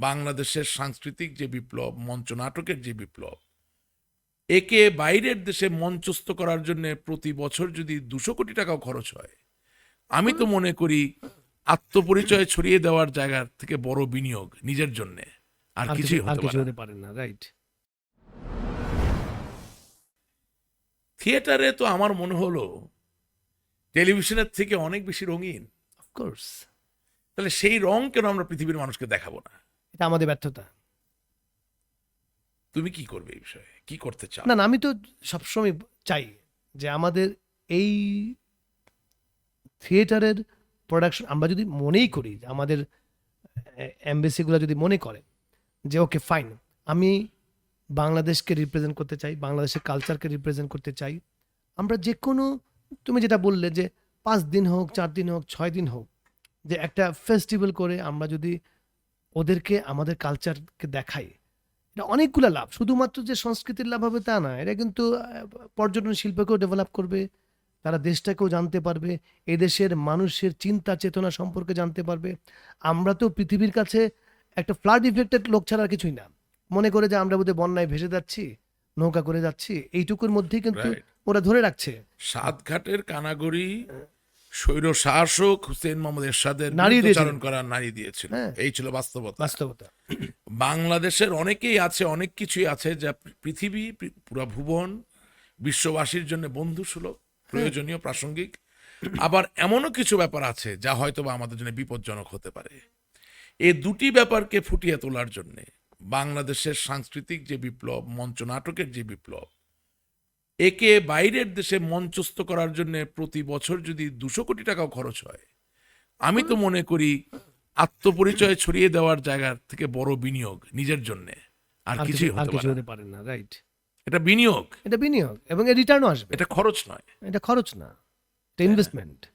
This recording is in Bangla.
বাংলাদেশের সাংস্কৃতিক যে বিপ্লব মঞ্চ নাটকের যে বিপ্লব একে বাইরের দেশে মঞ্চস্থ করার জন্য প্রতি বছর যদি দুশো কোটি টাকাও খরচ হয় আমি তো মনে করি আত্মপরিচয় ছড়িয়ে দেওয়ার জায়গার থেকে বড় বিনিয়োগ নিজের জন্য আর কিছুই। হতে পারে না। রাইট থিয়েটারে তো আমার মনে হলো টেলিভিশনের থেকে অনেক বেশি রঙিন। অফকোর্স তাহলে সেই রং কেন আমরা পৃথিবীর মানুষকে দেখাবো না? এটা আমাদের ব্যর্থতা। তুমি কি করবে এই বিষয়ে? কি করতে চাও? না না আমি তো সবসময় চাই যে আমাদের এই থিয়েটারের প্রোডাকশন আমরা যদি মনেই করি যে আমাদের অ্যাম্বাসিগুলো যদি মনে করে যে ওকে ফাইন আমি বাংলাদেশকে রিপ্রেজেন্ট করতে চাই বাংলাদেশের কালচারকে রিপ্রেজেন্ট করতে চাই আমরা যে কোনো তুমি যেটা বললে যে পাঁচ দিন হোক চার দিন হোক ছয় দিন হোক যে একটা ফেস্টিভ্যাল করে আমরা যদি ওদেরকে আমাদের কালচারকে দেখাই এটা অনেকগুলো লাভ। শুধুমাত্র যে সংস্কৃতির লাভ হবে তা না এটা কিন্তু পর্যটন শিল্পকেও ডেভেলপ করবে তারা দেশটাকেও জানতে পারবে এদেশের মানুষের চিন্তা চেতনা সম্পর্কে জানতে পারবে। আমরা তো পৃথিবীর কাছে একটা ফ্লাড ইফেক্টেড লোক ছাড়া কিছুই না। মনে করে যে আমরা বোধহয় বন্যায় ভেসে যাচ্ছি নৌকা করে যাচ্ছি এইটুকুর মধ্যেই কিন্তু ওরা ধরে রাখছে। সাতঘাটের কানাগরি স্বৈর শাসক হুসেন মোহাম্মদ এরশাদের নারী দিয়েছিল হ্যাঁ। এই ছিল বাস্তবতা। বাস্তবতা। বাংলাদেশের অনেকেই আছে অনেক কিছুই আছে যা পৃথিবী পুরা ভুবন বিশ্ববাসীর জন্য বন্ধু সুলভ প্রয়োজনীয় প্রাসঙ্গিক। আবার এমনও কিছু ব্যাপার আছে যা হয়তো বা আমাদের জন্য বিপজ্জনক হতে পারে। এই দুটি ব্যাপারকে ফুটিয়ে তোলার জন্য বাংলাদেশের সাংস্কৃতিক যে বিপ্লব মঞ্চ নাটকের যে বিপ্লব একে বাইরের দেশে মঞ্চস্থ করার জন্য প্রতি বছর যদি দুশো কোটি টাকাও খরচ হয় আমি তো মনে করি আত্মপরিচয় ছড়িয়ে দেওয়ার জায়গার থেকে বড় বিনিয়োগ নিজের জন্য। আর কিছুই কিছু আর হতে পারে না। হতে পারে না রাইট এটা বিনিয়োগ। এটা বিনিয়োগ এবং এর রিটার্নও আসবে। এটা খরচ নয়। এটা খরচ না এটা ইনভেস্টমেন্ট